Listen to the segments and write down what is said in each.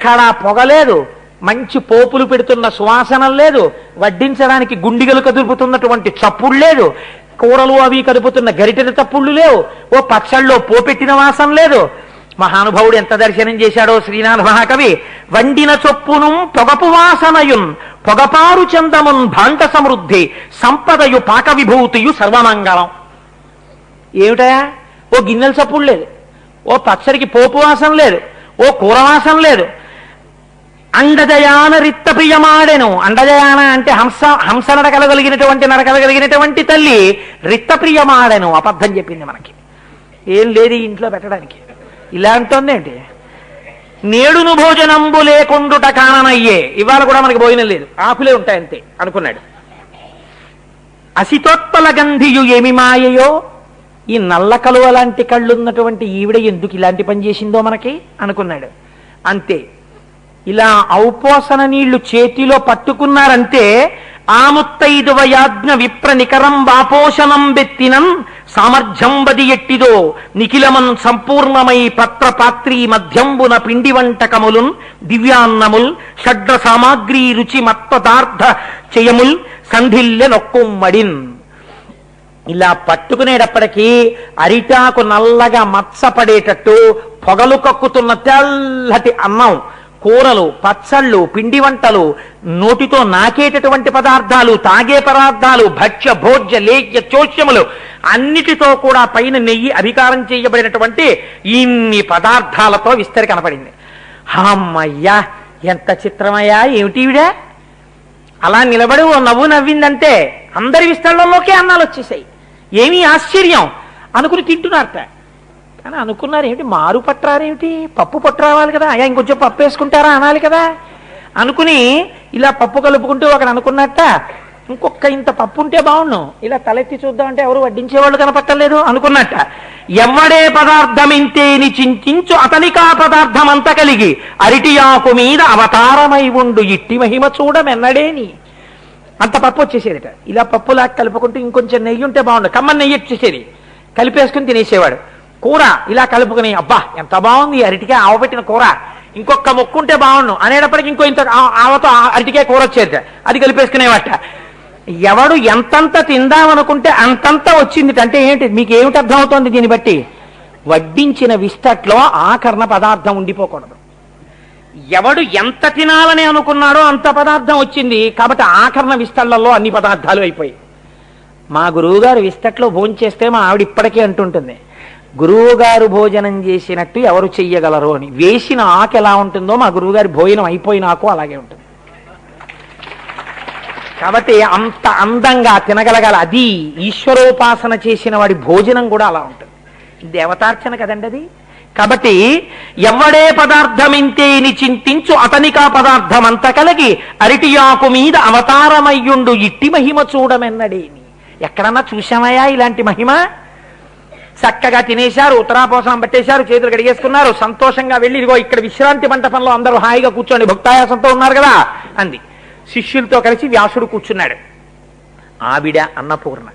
ఎక్కడా పొగలేదు. మంచి పోపులు పెడుతున్న సువాసనం లేదు. వడ్డించడానికి గుండిగలు కదుపుతున్నటువంటి చప్పుడు లేదు. కూరలు అవి కదుపుతున్న గరిటెల తప్పుళ్ళు లేవు. ఓ పచ్చళ్ళలో పోపెట్టిన వాసన లేదు. మహానుభావుడు ఎంత దర్శనం చేశాడో శ్రీనాథ మహాకవి? వండిన చొప్పును పొగపు వాసనయున్ పొగపారు చందమున్ భాండ సమృద్ధి సంపదయు పాక విభూతియు సర్వమంగళం. ఏమిటయా? ఓ గిన్నెల చప్పుడు లేదు. ఓ పచ్చడికి పోపు వాసన లేదు. ఓ కూర వాసన లేదు. అండజయాన రిత్త ప్రియమాడెను అండజయాన అంటే హంస హంస నడకలగలిగినటువంటి నడకలగలిగినటువంటి తల్లి రిత్తప్రియమాడెను. అబద్ధం చెప్పింది మనకి. ఏం లేదు ఇంట్లో పెట్టడానికి. ఇలా అంటోందేంటి నేడును భోజనంబు లేకుండుట కాననయ్యే. ఇవాళ కూడా మనకి భోజనం లేదు. ఆకులే ఉంటాయి అంతే అనుకున్నాడు. అసితోత్పల గంధియు ఏమి మాయయో? ఈ నల్ల కలువ లాంటి కళ్ళున్నటువంటి ఈవిడ ఎందుకు ఇలాంటి పని చేసిందో మనకి? అనుకున్నాడు. అంతే. ఇలా ఔపోసన నీళ్ళు చేతిలో పట్టుకున్నారంటే ఆముత్తైదువ యాజ్ఞ విప్ర నికరం వాపోషణం బెత్తినం సామర్థ్యం బది ఎట్టిదో నిఖిలమన్ సంపూర్ణమై పత్ర పాత్రీ మధ్యంబున పిండి వంటకములున్ దివ్యాన్నముల్ షడ్ర సామాగ్రి రుచి మత్తదార్థ చేయముల్ సంధిల్లె నొక్కుమ్మడిన్ ఇలా పట్టుకునేటప్పటికీ అరిటాకు నల్లగా మచ్చపడేటట్టు పొగలు కక్కుతున్న తెల్లటి అన్నం కూరలు పచ్చళ్ళు పిండి వంటలు నోటితో నాకేటటువంటి పదార్థాలు తాగే పదార్థాలు భక్ష్య భోజ్య లేఖ్య చోష్యములు అన్నిటితో కూడా పైన నెయ్యి అధికారం చేయబడినటువంటి ఇన్ని పదార్థాలతో విస్తరి కనపడింది. అమ్మయ్యా ఎంత చిత్రమయ్యా ఏమిటివిడా అలా నిలబడి ఓ నవ్వు నవ్విందంటే అందరి విస్తరణలోకే అన్నాలు వచ్చేసాయి ఏమీ ఆశ్చర్యం అనుకుని తింటున్నారట. కానీ అనుకున్నారు ఏమిటి? మారు పట్టారేమిటి పప్పు పట్టు రావాలి కదా. అయ్యా ఇంకొంచెం పప్పు వేసుకుంటారా? అనాలి కదా. అనుకుని ఇలా పప్పు కలుపుకుంటూ ఒకడు అనుకున్నట్ట ఇంకొక ఇంత పప్పు ఉంటే బాగుండు. ఇలా తలెత్తి చూద్దామంటే ఎవరు వడ్డించేవాళ్ళు కనపట్టలేదు అనుకున్నట్ట. ఎవడే పదార్థం ఇంతేని చింతించు అతనికా పదార్థం అంత కలిగి అరిటియాకు మీద అవతారమై ఉండు. ఇట్టి మహిమ చూడమెన్నడేని? అంత పప్పు వచ్చేసేదిట. ఇలా పప్పులా కలుపుకుంటూ ఇంకొంచెం నెయ్యి ఉంటే బాగుండు. కమ్మ నెయ్యి వచ్చేసేది. కలిపేసుకుని తినేసేవాడు. కూర ఇలా కలుపుకుని అబ్బా ఎంత బాగుంది అరటికే అరటికాయ ఆవ పెట్టిన కూర. ఇంకొక మొక్కుంటే బాగుండు. అనేటప్పటికి ఇంకో ఇంత ఆ- ఆవతో ఆ అరటికాయ కూర వచ్చేది. అది కలిపేసుకునేవట. ఎవడు ఎంతంత తిందామనుకుంటే అంతంత వచ్చింది. అంటే ఏంటి? మీకు ఏమిటి అర్థమవుతోంది దీన్ని బట్టి? వడ్డించిన విస్తట్లో ఆకరణ పదార్థం ఉండిపోకూడదు. ఎవడు ఎంత తినాలని అనుకున్నాడో అంత పదార్థం వచ్చింది. కాబట్టి ఆకరణ విస్తళ్ళలో అన్ని పదార్థాలు అయిపోయి మా గురువుగారు విస్తట్లో భోంచేస్తే మా ఆవిడ ఇప్పటికీ అంటుంటుంది. గురువుగారు భోజనం చేసినట్టు ఎవరు చెయ్యగలరు అని. వేసిన ఆకు ఎలా ఉంటుందో మా గురువుగారి భోజనం అయిపోయినాకు అలాగే ఉంటుంది. కాబట్టి అంత అందంగా తినగలగాలి. అది ఈశ్వరోపాసన చేసిన వాడి భోజనం కూడా అలా ఉంటుంది. దేవతార్చన కదండి అది? కాబట్టి ఎవడే పదార్థమింతేని చింతించు అతనికా పదార్థం అంత కలిగి అరిటియాకు మీద అవతారమయ్యుండు ఇట్టి మహిమ చూడమెన్నడేని ఎక్కడన్నా చూశామయ్యా ఇలాంటి మహిమ? చక్కగా తినేశారు ఉత్తరాపోసం పట్టేశారు చేతులు కడిగేసుకున్నారు సంతోషంగా వెళ్ళి ఇదిగో ఇక్కడ విశ్రాంతి మంటపంలో అందరూ హాయిగా కూర్చోండి భక్తాయాసంతో ఉన్నారు కదా అంది. శిష్యులతో కలిసి వ్యాసుడు కూర్చున్నాడు. ఆవిడ అన్నపూర్ణ.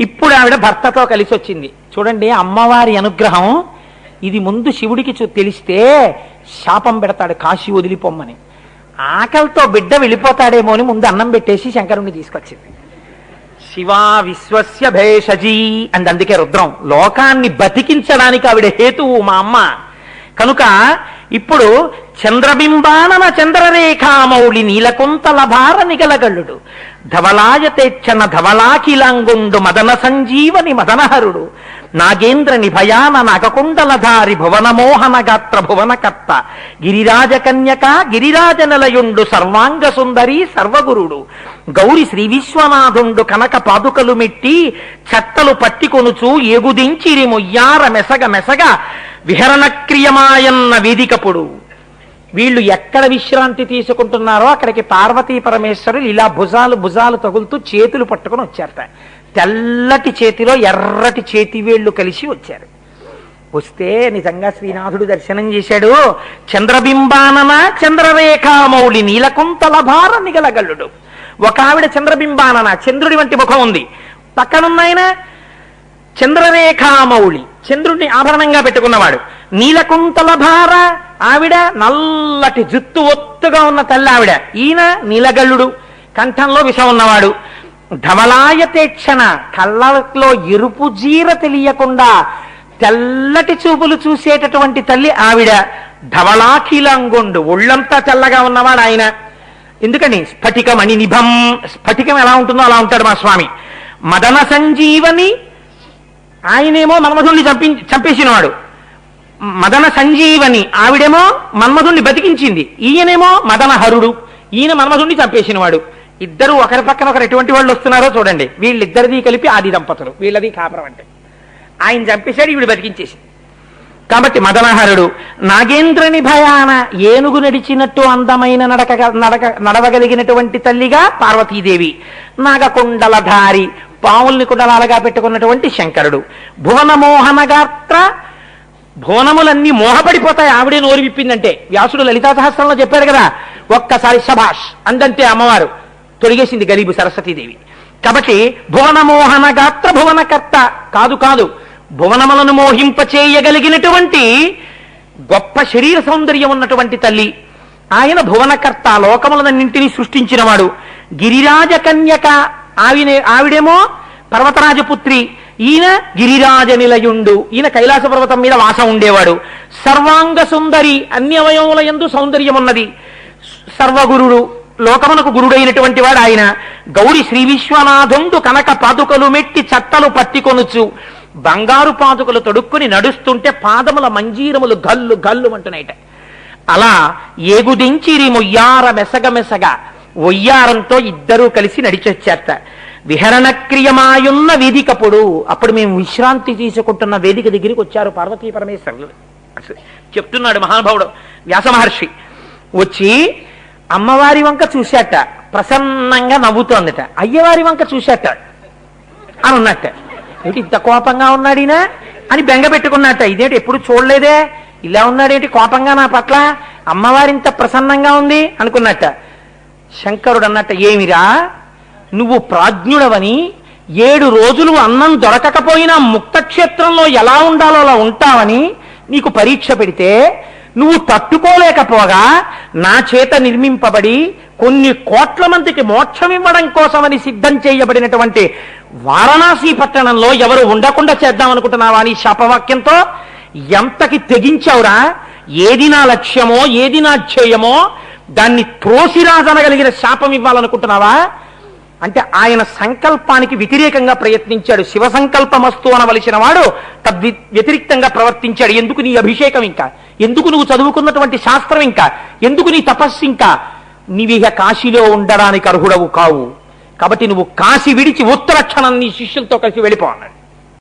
ఇప్పుడు ఆవిడ భర్తతో కలిసి వచ్చింది. చూడండి అమ్మవారి అనుగ్రహం. ఇది ముందు శివుడికి చూ- తెలిస్తే శాపం పెడతాడు కాశీ వదిలిపోమ్మని. ఆకలితో బిడ్డ వెళ్ళిపోతాడేమో అని ముందు అన్నం పెట్టేసి శంకరుణ్ణి తీసుకొచ్చింది. శివా విశ్వస్య భేషజీ అండ్ అందుకే రుద్రం లోకాన్ని బతికించడానికి ఆవిడ హేతువు మా అమ్మ. కనుక ఇప్పుడు చంద్రబింబానన చంద్రరేఖామౌళి నీలకొంతల భార నిగలగల్లుడు ధవలాయతేచ్చన ధవలాకిలాంగుండు మదన సంజీవని మదనహరుడు. నాగేంద్ర నిభయాన నగకుండలధారి భువనమోహన గాత్ర భువనకర్త. గిరిరాజ కన్యక గిరిరాజ నిలయుండు సర్వాంగ సుందరి సర్వగురుడు. గౌరి శ్రీ విశ్వనాథుండు కనక పాదుకలు మెట్టి చట్టలు పట్టికొనుచు ఎగుదించిరి మొయ్యార మెసగ మెసగ విహరణ క్రియమాయన్న వేదికపుడు వీళ్ళు ఎక్కడ విశ్రాంతి తీసుకుంటున్నారో అక్కడికి పార్వతీ పరమేశ్వరులు ఇలా భుజాలు భుజాలు తగులుతూ చేతులు పట్టుకొని వచ్చారట. తెల్లటి చేతిలో ఎర్రటి చేతి వేళ్ళు కలిసి వచ్చారు. వస్తే నిజంగా శ్రీనాథుడు దర్శనం చేశాడు. చంద్రబింబానన చంద్రరేఖామౌళి నీలకుంతల భార నిగలగల్లుడు ఒక ఆవిడ చంద్రబింబానన చంద్రుడి వంటి ముఖం ఉంది. పక్కనున్నాయన చంద్రరేఖామౌళి చంద్రుడిని ఆభరణంగా పెట్టుకున్నవాడు. నీలకుంతల భార ఆవిడ నల్లటి జుత్తు ఒత్తుగా ఉన్న తల్లి ఆవిడ. ఈయన నీలగల్లుడు కంఠంలో విషం ఉన్నవాడు. ధవలాయతేక్షణ కళ్ళలో ఎరుపు జీర తెలియకుండా తెల్లటి చూపులు చూసేటటువంటి తల్లి ఆవిడ. ధవళాఖిలంగొండు ఒళ్ళంతా తెల్లగా ఉన్నవాడు ఆయన. ఎందుకని? స్ఫటికమణి నిభం. స్ఫటికం ఎలా ఉంటుందో అలా ఉంటాడు మా స్వామి. మదన సంజీవని ఆయనేమో మన్మధుణ్ణి చంపి చంపేసినవాడు. మదన సంజీవని ఆవిడేమో మన్మధుణ్ణి బతికించింది. ఈయనేమో మదన హరుడు ఈయన మన్మధుణ్ణి చంపేసినవాడు. ఇద్దరు ఒకరి పక్కన ఒకరు ఎటువంటి వాళ్ళు వస్తున్నారో చూడండి. వీళ్ళిద్దరిది కలిపి ఆది దంపతులు. వీళ్ళది కాపురం అంటే. ఆయన చంపేశాడు ఈవిడు బతికించేసి కాబట్టి మదనహరుడు నాగేంద్రుని భయాన ఏనుగు నడిచినట్టు అందమైన నడక నడక నడవగలిగినటువంటి తల్లిగా పార్వతీదేవి నాగకుండలధారి పావుల్ని కుండలాలుగా పెట్టుకున్నటువంటి శంకరుడు భువన మోహన గాత్ర భువనములన్నీ మోహపడిపోతాయి. ఆవిడే నోరు విప్పిందంటే. వ్యాసుడు లలితా సహస్రంలో చెప్పాడు కదా ఒక్కసారి శభాష్ అందంతే అమ్మవారు. తొలగేసింది గరీబు సరస్వతీదేవి. కాబట్టి భువనమోహన గాత్ర భువనకర్త కాదు కాదు భువనములను మోహింప చేయగలిగినటువంటి గొప్ప శరీర సౌందర్యం ఉన్నటువంటి తల్లి. ఆయన భువనకర్త లోకములన్నింటినీ సృష్టించినవాడు. గిరిరాజ కన్యక ఆవినే ఆవిడేమో పర్వతరాజపుత్రి. ఈయన గిరిరాజ నిలయుండు ఈయన కైలాస పర్వతం మీద వాసం ఉండేవాడు. సర్వాంగ సుందరి అన్ని అవయవముల ఎందు సౌందర్యం ఉన్నది సర్వగురుడు లోకమునకు గురుడైనటువంటి వాడు ఆయన. గౌరి శ్రీ విశ్వనాథుండు కనక పాదుకలు మెట్టి చట్టలు పట్టికొనుచు బంగారు పాదుకలు తొడుక్కుని నడుస్తుంటే పాదముల మంజీరములు గల్లు గల్లు అంటున్నాయట. అలా ఏగుదించిరి మొయ్యార మెసగ మెసగ ఒయ్యారంతో ఇద్దరూ కలిసి నడిచొచ్చారట విహరణ క్రియమాయున్న వేదికప్పుడు అప్పుడు మేము విశ్రాంతి తీసుకుంటున్న వేదిక దగ్గరికి వచ్చారు పార్వతీ పరమేశ్వరులు. చెప్తున్నాడు మహానుభావుడు వ్యాస మహర్షి. వచ్చి అమ్మవారి వంక చూశాట ప్రసన్నంగా నవ్వుతోందట. అయ్యవారి వంక చూశాట అని ఉన్నట్ట. ఏమిటి ఇంత కోపంగా ఉన్నాడినా అని బెంగ పెట్టుకున్నట్ట. ఇదేంటి ఎప్పుడు చూడలేదే? ఇలా ఉన్నాడేంటి కోపంగా నా పట్ల? అమ్మవారి ఇంత ప్రసన్నంగా ఉంది అనుకున్నట్ట. శంకరుడు అన్నట్ట ఏమిరా? నువ్వు ప్రాజ్ఞుడవని ఏడు రోజులు అన్నం దొరకకపోయినా ముక్తక్షేత్రంలో ఎలా ఉండాలో అలా ఉంటావని నీకు పరీక్ష పెడితే నువ్వు తట్టుకోలేకపోగా నా చేత నిర్మింపబడి కొన్ని కోట్ల మందికి మోక్షం ఇవ్వడం కోసమని సిద్ధం చేయబడినటువంటి వారణాసి పట్టణంలో ఎవరు ఉండకుండా చేద్దాం అనుకుంటున్నావా అని శాపవాక్యంతో ఎంతకి తెగించావురా? ఏది నా లక్ష్యమో ఏది నా ధ్యేయమో దాన్ని త్రోసిరాజనగలిగిన శాపం ఇవ్వాలనుకుంటున్నావా? అంటే ఆయన సంకల్పానికి వ్యతిరేకంగా ప్రయత్నించాడు. శివ సంకల్పమస్తు అనవలసిన వాడు తద్వి వ్యతిరిక్తంగా ప్రవర్తించాడు. ఎందుకు నీ అభిషేకం ఇంకా? ఎందుకు నువ్వు చదువుకున్నటువంటి శాస్త్రం ఇంకా? ఎందుకు నీ తపస్సు ఇంకా? నీవిహ కాశీలో ఉండడానికి అర్హుడవు కావు. కాబట్టి నువ్వు కాశీ విడిచి ఉత్తరక్షణం నీ శిష్యులతో కలిసి వెళ్ళిపో అన్నాడు.